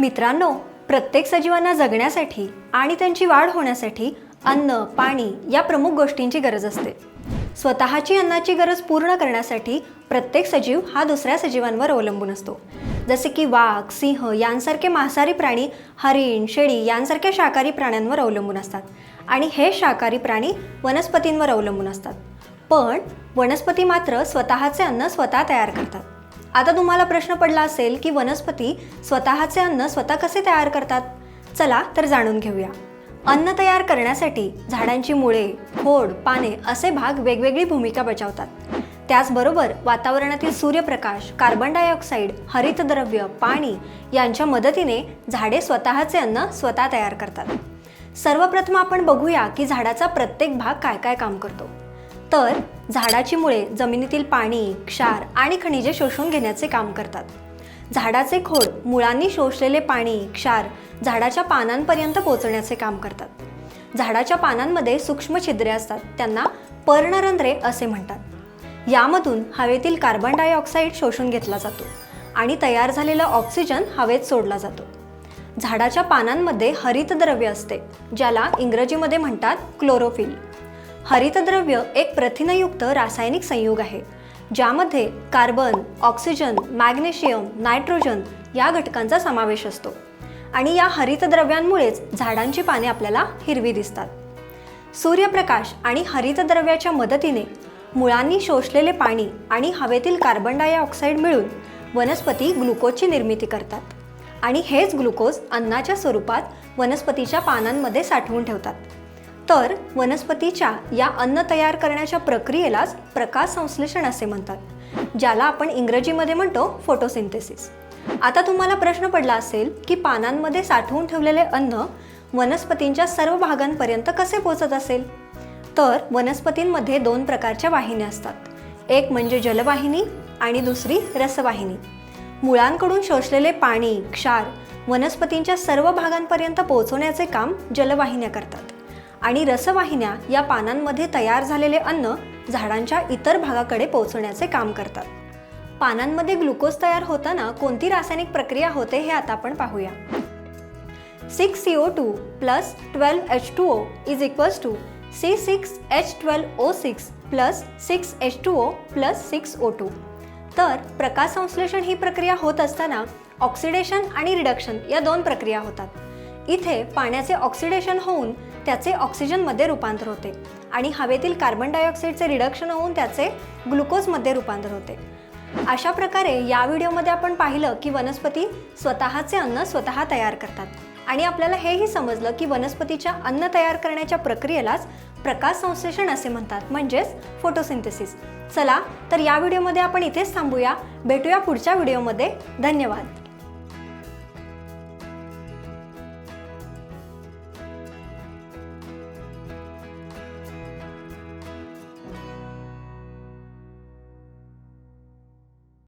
मित्रांनो प्रत्येक सजीवांना जगण्यासाठी आणि त्यांची वाढ होण्यासाठी अन्न पाणी या प्रमुख गोष्टींची गरज असते. स्वतःची अन्नाची गरज पूर्ण करण्यासाठी प्रत्येक सजीव हा दुसऱ्या सजीवांवर अवलंबून असतो. जसे की वाघ सिंह यांसारखे मांसाहारी प्राणी हरिण शेळी यांसारख्या शाकाहारी प्राण्यांवर अवलंबून असतात. आणि हे शाकाहारी प्राणी वनस्पतींवर अवलंबून असतात. पण वनस्पती मात्र स्वतःचे अन्न स्वतः तयार करतात. आता तुम्हाला प्रश्न पडला असेल की वनस्पती स्वतःचे अन्न स्वतः कसे तयार करतात? चला तर जाणून घेऊया. अन्न तयार करण्यासाठी झाडांची मुळे खोड पाने असे भाग वेगवेगळी भूमिका बजावतात. त्याचबरोबर वातावरणातील सूर्यप्रकाश कार्बन डायऑक्साईड हरितद्रव्य पाणी यांच्या मदतीने झाडे स्वतःचे अन्न स्वतः तयार करतात. सर्वप्रथम आपण बघूया की झाडाचा प्रत्येक भाग काय काय काम करतो. तर झाडाची मुळे जमिनीतील पाणी क्षार आणि खनिजे शोषून घेण्याचे काम करतात. झाडाचे खोड मुळांनी शोषलेले पाणी क्षार झाडाच्या पानांपर्यंत पोचण्याचे काम करतात. झाडाच्या पानांमध्ये सूक्ष्म छिद्रे असतात त्यांना पर्णरंध्रे असे म्हणतात. यामधून हवेतील कार्बन डायऑक्साईड शोषून घेतला जातो आणि तयार झालेला ऑक्सिजन हवेत सोडला जातो. झाडाच्या पानांमध्ये हरितद्रव्य असते ज्याला इंग्रजीमध्ये म्हणतात क्लोरोफिल हरितद्रव्य एक प्रथिनयुक्त रासायनिक संयोग आहे ज्यामध्ये कार्बन ऑक्सिजन मॅग्नेशियम नायट्रोजन या घटकांचा समावेश असतो. आणि या हरितद्रव्यांमुळेच झाडांची पाने आपल्याला हिरवी दिसतात. सूर्यप्रकाश आणि हरितद्रव्याच्या मदतीने मुळांनी शोषलेले पाणी आणि हवेतील कार्बन डायऑक्साईड मिळून वनस्पती ग्लुकोजची निर्मिती करतात. आणि हेच ग्लुकोज अन्नाच्या स्वरूपात वनस्पतीच्या पानांमध्ये साठवून ठेवतात. तर वनस्पतीच्या या अन्न तयार करण्याच्या प्रक्रियेलाच प्रकाश संश्लेषण असे म्हणतात ज्याला आपण इंग्रजीमध्ये म्हणतो फोटोसिंथेसिस. आता तुम्हाला प्रश्न पडला असेल की पानांमध्ये साठवून ठेवलेले अन्न वनस्पतींच्या सर्व भागांपर्यंत कसे पोचत असेल? तर वनस्पतींमध्ये दोन प्रकारच्या वाहिन्या असतात. एक म्हणजे जलवाहिनी आणि दुसरी रसवाहिनी. मुळांकडून शोषलेले पाणी क्षार वनस्पतींच्या सर्व भागांपर्यंत पोहोचवण्याचे काम जलवाहिन्या करतात. आणि रसवाहिन्या या पानांमध्ये तयार झालेले अन्न झाडांच्या इतर भागाकडे पोहोचवण्याचे काम करतात. पानांमध्ये ग्लुकोज तयार होताना कोणती रासायनिक प्रक्रिया होते हे आता आपण पाहूया. Six C O two plus twelve H two O is equals to C six H twelve O six plus six H two O plus six O two. तर प्रकाश संश्लेषण ही प्रक्रिया होत असताना ऑक्सिडेशन आणि रिडक्शन या दोन प्रक्रिया होतात. इथे पाण्याचे ऑक्सिडेशन होऊन त्याचे ऑक्सिजनमध्ये रूपांतर होते आणि हवेतील कार्बन डायऑक्साईडचे रिडक्शन होऊन त्याचे ग्लुकोजमध्ये रूपांतर होते. अशा प्रकारे या व्हिडिओमध्ये आपण पाहिलं की वनस्पती स्वतःचे अन्न स्वतः तयार करतात आणि आपल्याला हेही समजलं की वनस्पतीच्या अन्न तयार करण्याच्या प्रक्रियेलाच प्रकाश संश्लेषण असे म्हणतात म्हणजेच फोटोसिंथेसिस चला तर या व्हिडिओमध्ये आपण इथेच थांबूया. भेटूया पुढच्या व्हिडिओमध्ये. धन्यवाद.